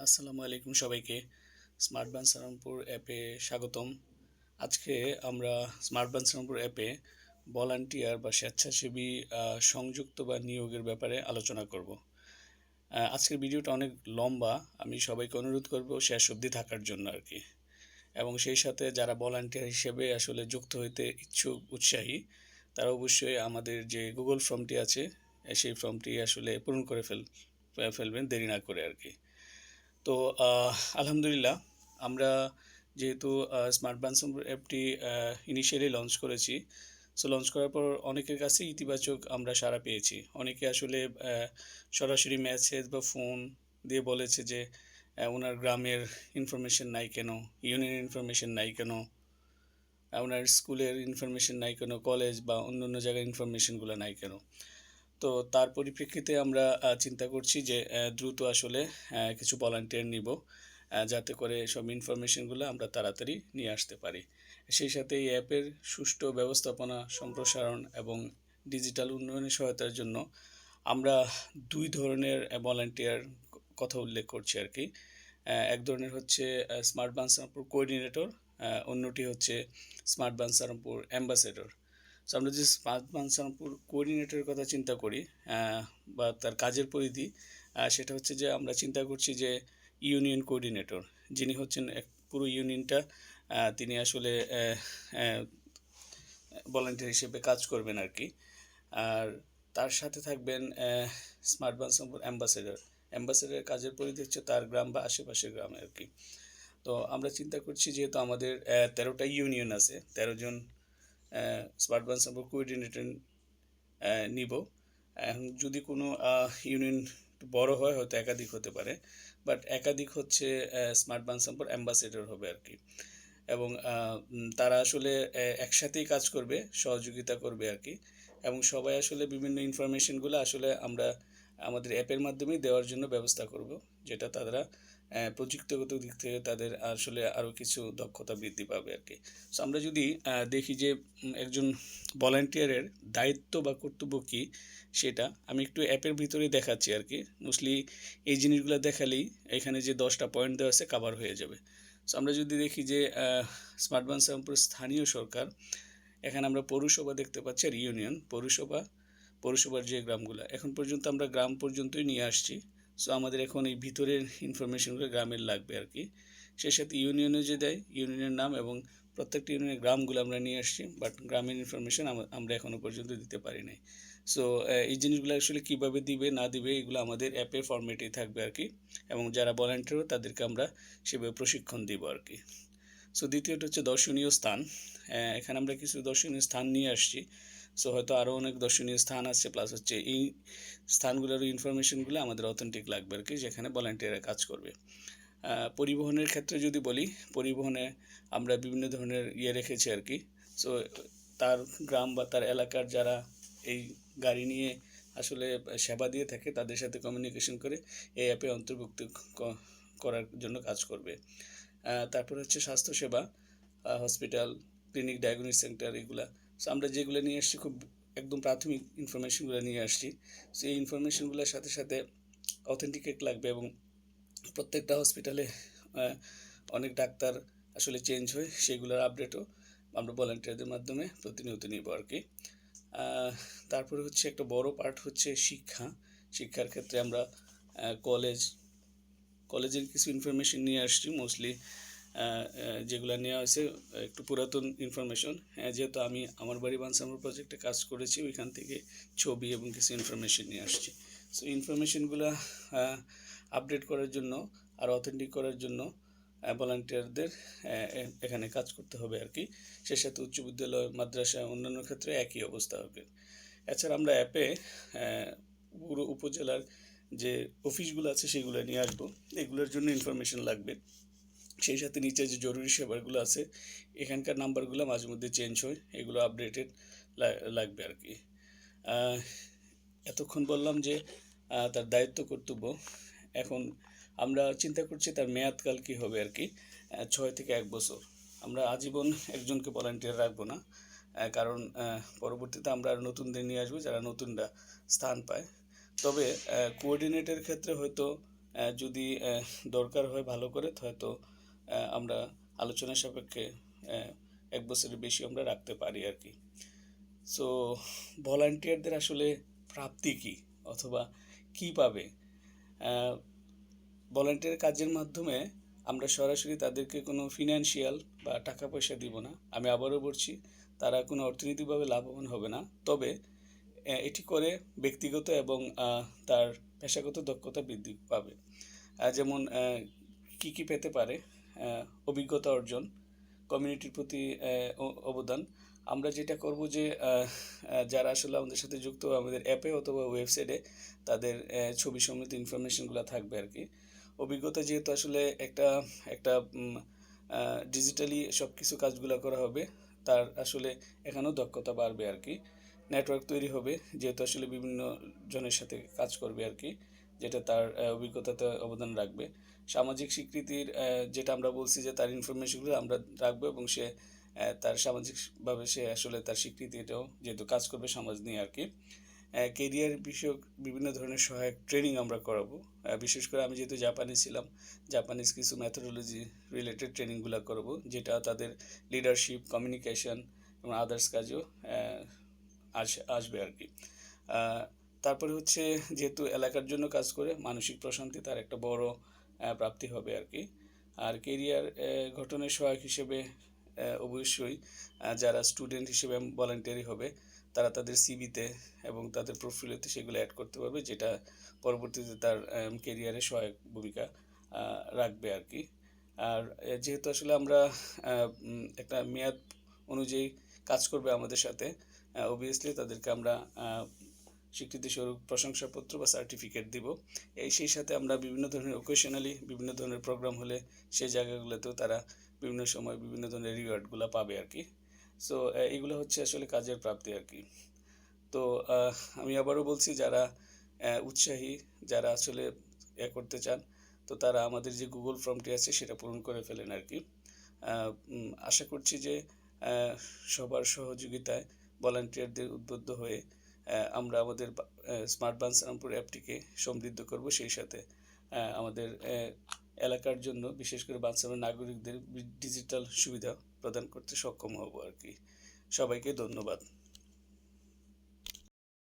আসসালামু আলাইকুম সবাইকে। স্মার্ট বান সালামপুর অ্যাপে স্বাগতম। আজকে আমরা স্মার্ট বান সালামপুর অ্যাপে ভলান্টিয়ার বা স্বেচ্ছাসেবী সংযুক্ত বা নিয়োগের ব্যাপারে আলোচনা করব। আজকের ভিডিওটা অনেক লম্বা। আমি সবাইকে অনুরোধ করব শেষ অবধি থাকার জন্য আর কি এবং সেই সাথে যারা ভলান্টিয়ার হিসেবে আসলে যুক্ত হইতে ইচ্ছুক, উৎসাহী, তারা অবশ্যই আমাদের যে গুগল ফর্মটি আছে, সেই ফর্মটি আসলে পূরণ করে ফেল, ফেলবেন, দেরি না করে আর কি তো আলহামদুলিল্লাহ, আমরা যেহেতু স্মার্ট বানসাম অ্যাপটি ইনিশিয়ালি লঞ্চ করেছি সো লঞ্চ করার পর অনেকের কাছে ইতিবাচক আমরা সাড়া পেয়েছি। অনেকে আসলে সরাসরি মেসেজ বা ফোন দিয়ে বলেছে যে ওনার গ্রামের ইনফরমেশন নাই কেন? ইউনিয়ন ইনফরমেশন নাই কেন? ওনার স্কুলের ইনফরমেশন নাই কেন? কলেজ বা অন্য অন্য জায়গার ইনফরমেশনগুলো নাই কেন? তো তার পরিপ্রেক্ষিতে আমরা চিন্তা করছি যে দ্রুত আসলে কিছু ভলান্টিয়ার নিব যাতে করে সব ইনফরমেশনগুলো আমরা তাড়াতাড়ি নিয়ে আসতে পারি। সেই সাথে এই অ্যাপের সুষ্ঠু ব্যবস্থাপনা, সম্প্রসারণ এবং ডিজিটাল উন্নয়নের সহায়তার জন্য আমরা দুই ধরনের ভলান্টিয়ার কথা উল্লেখ করছি আর কি। এক ধরনের হচ্ছে স্মার্ট বানসারামপুর কোঅর্ডিনেটর অন্যটি হচ্ছে স্মার্ট বানসারামপুর অ্যাম্বাসেডর সো আমরা যে স্মার্ট বানসারামপুর কোঅর্ডিনেটরের কথা চিন্তা করি বা তার কাজের পরিধি সেটা হচ্ছে যে আমরা চিন্তা করছি যে ইউনিয়ন কোঅর্ডিনেটর যিনি হচ্ছেন এক পুরো ইউনিয়নটা তিনি আসলে ভলান্টিয়ার হিসেবে কাজ করবেন আর কি। আর তার সাথে থাকবেন স্মার্ট বানসারামপুর অ্যাম্বাসেডর অ্যাম্বাসেডরের কাজের পরিধি হচ্ছে তার গ্রাম বা আশেপাশের গ্রামে আর কি। তো আমরা চিন্তা করছি যেহেতু আমাদের তেরোটা ইউনিয়ন আছে, তেরো জন স্মার্ট বান সম্পর্ক কোঅর্ডিনেটর নিব। এখন যদি কোনো ইউনিয়ন বড় হয়, হয়তো একাধিক হতে পারে। বাট একাধিক হচ্ছে স্মার্ট বান সম্পর্ক অ্যাম্বাসেডর হবে আর কি। এবং তারা আসলে একসাথেই কাজ করবে, সহযোগিতা করবে আর কি। এবং সবাই আসলে বিভিন্ন ইনফরমেশনগুলো আসলে আমরা আমাদের অ্যাপের মাধ্যমেই দেওয়ার জন্য ব্যবস্থা করব, যেটা তারা প্রযুক্তিগত দিক থেকে তাদের আসলে আরও কিছু দক্ষতা বৃদ্ধি পাবে আর কি। সো আমরা যদি দেখি যে একজন ভলান্টিয়ারের দায়িত্ব বা কর্তব্য কী সেটা, আমি একটু অ্যাপের ভিতরে দেখাচ্ছি আর কি। মোস্টলি এই জিনিসগুলো দেখালেই এখানে যে দশটা পয়েন্ট দেওয়া আছে কাভার হয়ে যাবে। সো আমরা যদি দেখি যে স্মার্ট বানসামপুর স্থানীয় সরকার, এখানে আমরা পৌরসভা দেখতে পাচ্ছি আর ইউনিয়ন, পৌরসভা, পৌরসভার যে গ্রামগুলো, এখন পর্যন্ত আমরা গ্রাম পর্যন্তই নিয়ে আসছি। সো আমাদের এখন এই ভিতরের ইনফরমেশনগুলো গ্রামের লাগবে আর কি। সেই সাথে ইউনিয়নে যে দেয় ইউনিয়নের নাম এবং প্রত্যেকটা ইউনিয়নের গ্রামগুলো আমরা নিয়ে আসছি বাট গ্রামের ইনফরমেশন আমরা এখনও পর্যন্ত দিতে পারি নাই। সো এই জিনিসগুলো আসলে কীভাবে দিবে, না দিবে, এগুলো আমাদের অ্যাপের ফরম্যাটেই থাকবে আর কি। এবং যারা ভলান্টিয়ার তাদেরকে আমরা সেভাবে প্রশিক্ষণ দিব আর কি। সো দ্বিতীয়টা হচ্ছে দর্শনীয় স্থান। এখানে আমরা কিছু দর্শনীয় স্থান নিয়ে আসছি। সো হয়তো আরও অনেক দর্শনীয় স্থান আছে প্লাস হচ্ছে এই স্থানগুলোর ইনফরমেশনগুলো আমাদের অথেন্টিক লাগবে আর কি, যেখানে ভলান্টিয়াররা কাজ করবে। পরিবহনের ক্ষেত্রে যদি বলি, পরিবহনে আমরা বিভিন্ন ধরনের ইয়ে রেখেছি আর কি। সো তার গ্রাম বা তার এলাকার যারা এই গাড়ি নিয়ে আসলে সেবা দিয়ে থাকে, তাদের সাথে কমিউনিকেশন করে এই অ্যাপে অন্তর্ভুক্ত করার জন্য কাজ করবে। তারপর হচ্ছে স্বাস্থ্যসেবা হসপিটাল ক্লিনিক ডায়াগনিক সেন্টার এগুলা সো আমরা যেগুলো নিয়ে আসছি খুব একদম প্রাথমিক ইনফরমেশনগুলো নিয়ে আসছি। সো এই ইনফরমেশনগুলোর সাথে সাথে অথেন্টিকেট লাগবে এবং প্রত্যেকটা হসপিটালে অনেক ডাক্তার আসলে চেঞ্জ হয়, সেগুলোর আপডেটও আমরা ভলান্টিয়ারদের মাধ্যমে প্রতিনিয়ত নিব আর কি। তারপরে হচ্ছে একটা বড় পার্ট হচ্ছে শিক্ষা। শিক্ষার ক্ষেত্রে আমরা কলেজ কলেজের কিছু ইনফরমেশন নিয়ে আসছি মোস্টলি যেগুলো নেওয়া হয়েছে একটু পুরাতন ইনফরমেশন হ্যাঁ যেহেতু আমি আমার বাড়ি বানসামর প্রজেক্টে কাজ করেছি, ওইখান থেকে ছবি এবং কিছু ইনফরমেশন নিয়ে আসছি। সো ইনফরমেশনগুলো আপডেট করার জন্য আর অথেন্টিক করার জন্য ভলান্টিয়ারদের এখানে কাজ করতে হবে আর কি। সে সাথে উচ্চ বিদ্যালয়, মাদ্রাসা, অন্যান্য ক্ষেত্রে একই অবস্থা হবে। এছাড়া আমরা অ্যাপে পুরো উপজেলার যে অফিসগুলো আছে, সেগুলো নিয়ে আসব। এগুলোর জন্য ইনফরমেশন লাগবে। সেই সাথে নিচে যে জরুরি সেবাগুলো আছে, এখানকার নাম্বারগুলো মাঝে মধ্যে চেঞ্জ হয়, এগুলো আপডেটেড লাগবে আর কি। এতক্ষণ বললাম যে তার দায়িত্ব কর্তব্য। এখন আমরা চিন্তা করছি তার মেয়াদকাল কী হবে আর কি ছয় থেকে এক বছর। আমরা আজীবন একজনকে ভলান্টিয়ার রাখব না কারণ পরবর্তীতে আমরা আর নতুনদের নিয়ে আসব, যারা নতুনরা স্থান পায়। তবে কোঅর্ডিনেটের ক্ষেত্রে হয়তো যদি দরকার হয় ভালো করে হয়তো আমরা আলোচনা সাপেক্ষে এক বছরের বেশি আমরা রাখতে পারি আর কি। সো ভলান্টিয়ারদের আসলে প্রাপ্তি কি অথবা কি পাবে? ভলান্টিয়ার কাজের মাধ্যমে আমরা সরাসরি তাদেরকে কোনো ফিনান্সিয়াল বা টাকা পয়সা দিব না। আমি আবারও বলছি, তারা কোনো অর্থনৈতিকভাবে লাভবান হবে না। তবে এটি করে ব্যক্তিগত এবং তার পেশাগত দক্ষতা বৃদ্ধি পাবে। যেমন কি কি পেতে পারে? অভিজ্ঞতা অর্জন কমিউনিটির প্রতি অবদান। আমরা যেটা করব যে যারা আসলে আমাদের সাথে যুক্ত আমাদের অ্যাপে অথবা ওয়েবসাইটে তাদের ছবি সমৃদ্ধ ইনফরমেশনগুলো থাকবে আর কি। অভিজ্ঞতা যেহেতু আসলে একটা একটা ডিজিটালি সব কিছু কাজগুলো করা হবে, তার আসলে এখানেও দক্ষতা বাড়বে আর কি। নেটওয়ার্ক তৈরি হবে, যেহেতু আসলে বিভিন্ন জনের সাথে কাজ করবে আর কি। যেটা তার অভিজ্ঞতাতে অবদান রাখবে। সামাজিক স্বীকৃতির যেটা আমরা বলছি যে তার ইনফরমেশনগুলো আমরা রাখব এবং সে তার সামাজিকভাবে সে আসলে তার স্বীকৃতি এটাও যেহেতু কাজ করবে সমাজ নিয়ে আর কি। কেরিয়ার বিষয়ক বিভিন্ন ধরনের সহায়ক ট্রেনিং আমরা করাবো। বিশেষ করে আমি যেহেতু জাপানে ছিলাম জাপানিজ কিছু ম্যাথোডোলজি রিলেটেড ট্রেনিংগুলো করব, যেটা তাদের লিডারশিপ কমিউনিকেশন এবং আদার্স কাজেও আস- আসবে আর কি। তারপরে হচ্ছে যেহেতু এলাকার জন্য কাজ করে, মানসিক প্রশান্তি তার একটা বড় প্রাপ্তি হবে আর কি আর কেরিয়ার গঠনের সহায়ক হিসেবে অবশ্যই যারা স্টুডেন্ট হিসেবে ভলান্টিয়ারি হবে, তারা তাদের সিভিতে এবং তাদের প্রোফাইলেতে সেগুলো অ্যাড করতে পারবে, যেটা পরবর্তীতে তার কেরিয়ারে সহায়ক ভূমিকা রাখবে আর কি আর যেহেতু আসলে আমরা একটা মেয়াদ অনুযায়ী কাজ করবে আমাদের সাথে অবভিয়াসলি তাদেরকে আমরা স্বীকৃতিস্বরূপ প্রশংসাপত্র বা সার্টিফিকেট দিব। এই সেই সাথে আমরা বিভিন্ন ধরনের ওকেশনালি বিভিন্ন ধরনের প্রোগ্রাম হলে সেই জায়গাগুলোতেও তারা বিভিন্ন সময় বিভিন্ন ধরনের রিওয়ার্ডগুলো পাবে আর কি। সো এগুলো হচ্ছে আসলে কাজের প্রাপ্তি আর কি। তো আমি আবারও বলছি যারা উৎসাহী, যারা আসলে এ করতে চান, তো তারা আমাদের যে গুগল ফর্মটি আছে সেটা পূরণ করে ফেলেন আর কি। আশা করছি যে সবার সহযোগিতায় ভলান্টিয়ারদের উদ্বুদ্ধ হয়ে আমরা আমাদের স্মার্ট বানসারামপুর অ্যাপটিকে সমৃদ্ধ করব। সেই সাথে আমাদের এলাকার জন্য বিশেষ করে বানসারামের নাগরিকদের ডিজিটাল সুবিধা প্রদান করতে সক্ষম হব আর কি। সবাইকে ধন্যবাদ।